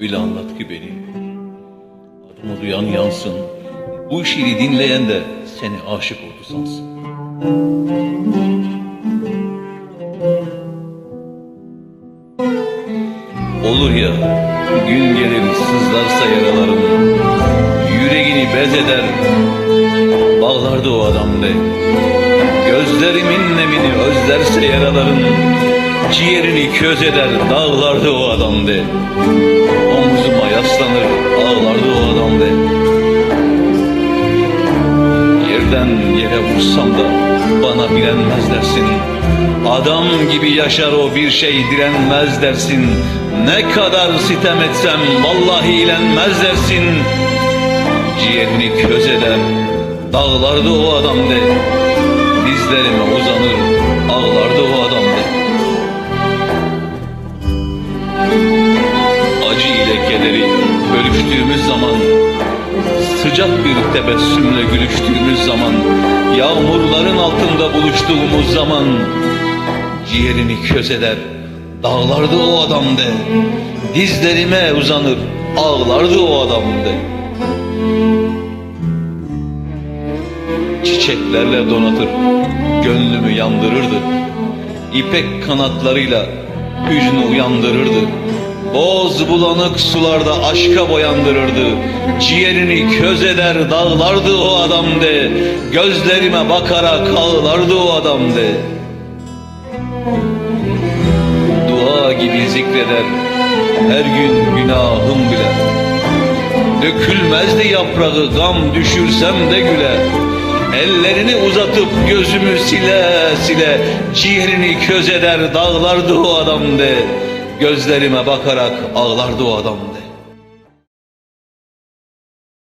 Öyle anlat ki beni. Adımı duyan yansın. Bu şiiri dinleyen de seni aşık oldu sansın. Olur ya gün gelir sızlarsa yaralarım Yüreğini bez eder Bağlardı o adam de Gözlerimin nemini özlerse yaraların Ciğerini köz eder dağlardı o adam de. Omzuma yaslanır ağlardı o adam de. Yerden yere vursam da bana bilenmez dersin. Adam gibi yaşar o bir şey direnmez dersin. Ne kadar sitem etsem vallahi ilenmez dersin. Ciğerini köz eder dağlardı o adam de. Dizlerime uzanır ağlardı o kederi bölüştüğümüz zaman Sıcak bir tebessümle gülüştüğümüz zaman Yağmurların altında buluştuğumuz zaman Ciğerini köz eder Dağlardı o adam de. Dizlerime uzanır Ağlardı o adam de. Çiçeklerle donatır Gönlümü yandırırdı. İpek kanatlarıyla Hüznü uyandırırdı Boz bulanık sularda aşka boyandırırdı. Ciğerini köz eder dağlardı o adam de. Gözlerime bakarak ağlardı o adam de. Dua gibi zikreder her gün günahım bile. Dökülmezdi yaprağı gam düşürsem de güle. Ellerini uzatıp gözümü sile sile Ciğerini köz eder dağlardı o adam de Gözlerime bakarak ağlardı o adam de